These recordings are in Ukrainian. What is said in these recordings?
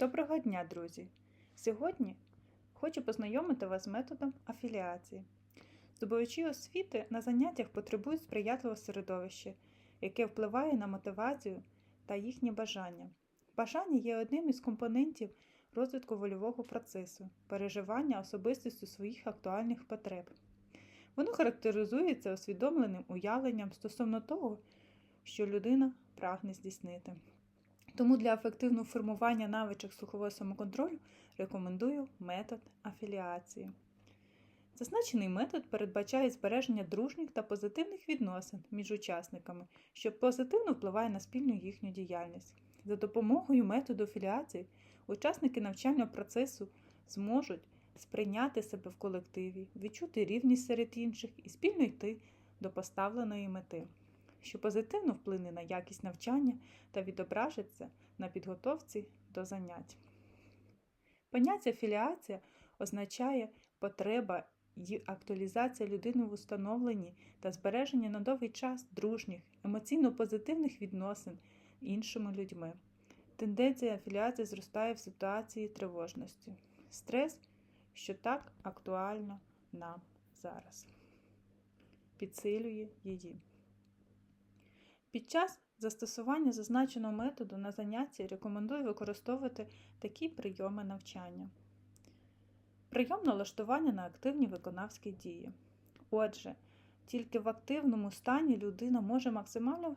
Доброго дня, друзі! Сьогодні хочу познайомити вас з методом афіліації. Здобувачі освіти на заняттях потребують сприятливого середовища, яке впливає на мотивацію та їхні бажання. Бажання є одним із компонентів розвитку вольового процесу, переживання особистістю своїх актуальних потреб. Воно характеризується усвідомленим уявленням стосовно того, що людина прагне здійснити. Тому для ефективного формування навичок слухового самоконтролю рекомендую метод афіліації. Зазначений метод передбачає збереження дружніх та позитивних відносин між учасниками, що позитивно впливає на спільну їхню діяльність. За допомогою методу афіліації учасники навчального процесу зможуть сприйняти себе в колективі, відчути рівність серед інших і спільно йти до поставленої мети що позитивно вплине на якість навчання та відображиться на підготовці до занять. Поняття філіація означає потреба і актуалізація людини в установленні та збереження на довгий час дружніх, емоційно позитивних відносин іншими людьми. Тенденція афіліації зростає в ситуації тривожності, стрес, що так актуально нам зараз, підсилює її. Під час застосування зазначеного методу на занятті рекомендую використовувати такі прийоми навчання. Прийом налаштування на активні виконавські дії. Отже, тільки в активному стані людина може максимально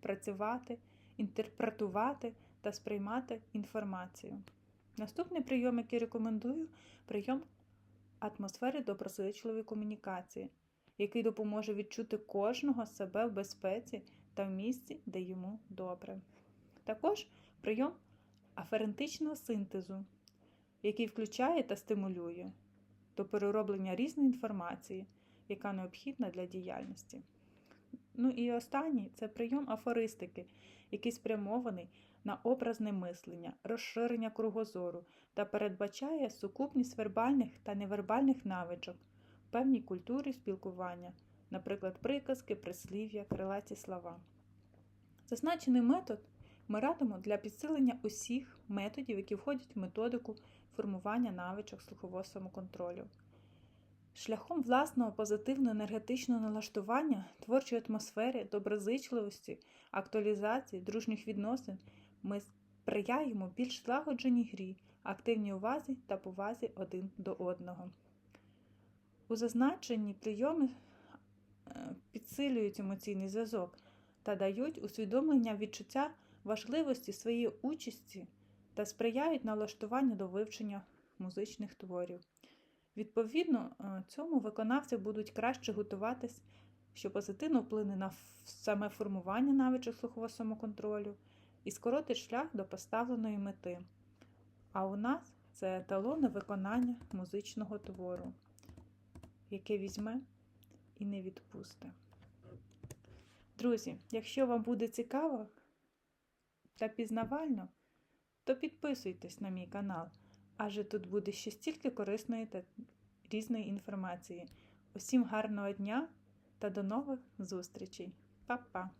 працювати, інтерпретувати та сприймати інформацію. Наступний прийом, який рекомендую, прийом атмосфери доброзичливої комунікації, який допоможе відчути кожного себе в безпеці та в місці, де йому добре. Також прийом аферентичного синтезу, який включає та стимулює до перероблення різної інформації, яка необхідна для діяльності. Ну і останній це прийом афористики, який спрямований на образне мислення, розширення кругозору та передбачає сукупність вербальних та невербальних навичок в певній культурі спілкування наприклад, приказки, прислів'я, крилаті слова. Зазначений метод ми радимо для підсилення усіх методів, які входять в методику формування навичок слухового самоконтролю. Шляхом власного позитивного енергетичного налаштування, творчої атмосфери, доброзичливості, актуалізації, дружніх відносин ми сприяємо більш злагодженій грі, активній увазі та повазі один до одного. У зазначенні прийоми підсилюють емоційний зв'язок та дають усвідомлення відчуття важливості своєї участі та сприяють налаштуванню до вивчення музичних творів. Відповідно, е, цьому виконавці будуть краще готуватись, що позитивно вплине на саме формування навичок слухового самоконтролю і скоротить шлях до поставленої мети. А у нас це еталони виконання музичного твору, яке візьме і не відпусте. Друзі, якщо вам буде цікаво та пізнавально, то підписуйтесь на мій канал, адже тут буде ще стільки корисної та різної інформації. Усім гарного дня та до нових зустрічей. Па-па!